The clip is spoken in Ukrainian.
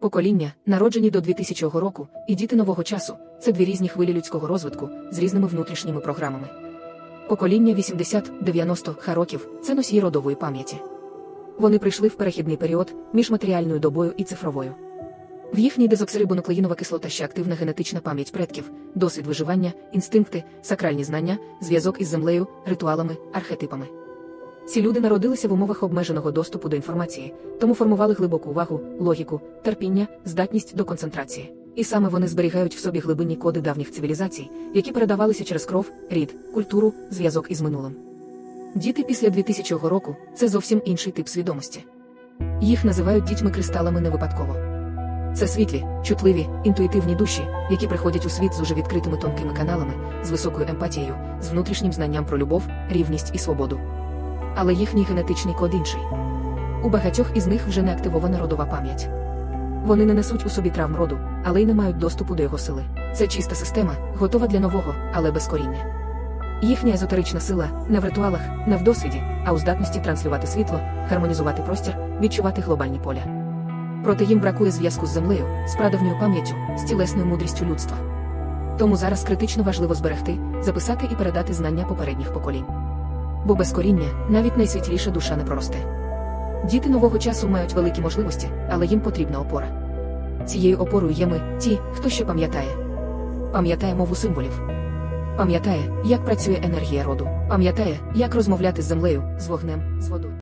Покоління, народжені до 2000 року, і діти нового часу це дві різні хвилі людського розвитку з різними внутрішніми програмами. Покоління 80-90 ха років це носії родової пам'яті. Вони прийшли в перехідний період між матеріальною добою і цифровою. В їхній дезоксирибонуклеїнова кислота ще активна генетична пам'ять предків, досвід виживання, інстинкти, сакральні знання, зв'язок із землею, ритуалами, архетипами. Ці люди народилися в умовах обмеженого доступу до інформації, тому формували глибоку увагу, логіку, терпіння, здатність до концентрації. І саме вони зберігають в собі глибинні коди давніх цивілізацій, які передавалися через кров, рід, культуру, зв'язок із минулим. Діти після 2000 року це зовсім інший тип свідомості. Їх називають дітьми-кристалами не випадково. Це світлі, чутливі, інтуїтивні душі, які приходять у світ з уже відкритими тонкими каналами, з високою емпатією, з внутрішнім знанням про любов, рівність і свободу. Але їхній генетичний код інший. У багатьох із них вже не активована родова пам'ять. Вони не несуть у собі травм роду, але й не мають доступу до його сили. Це чиста система, готова для нового, але без коріння. Їхня езотерична сила не в ритуалах, не в досвіді, а у здатності транслювати світло, гармонізувати простір, відчувати глобальні поля. Проте їм бракує зв'язку з землею, з прадавньою пам'яттю, з тілесною мудрістю людства. Тому зараз критично важливо зберегти, записати і передати знання попередніх поколінь. Бо без коріння навіть найсвітліша душа не проросте. Діти нового часу мають великі можливості, але їм потрібна опора. Цією опорою є ми, ті, хто ще пам'ятає. Пам'ятає мову символів. Пам'ятає, як працює енергія роду. Пам'ятає, як розмовляти з землею, з вогнем, з водою.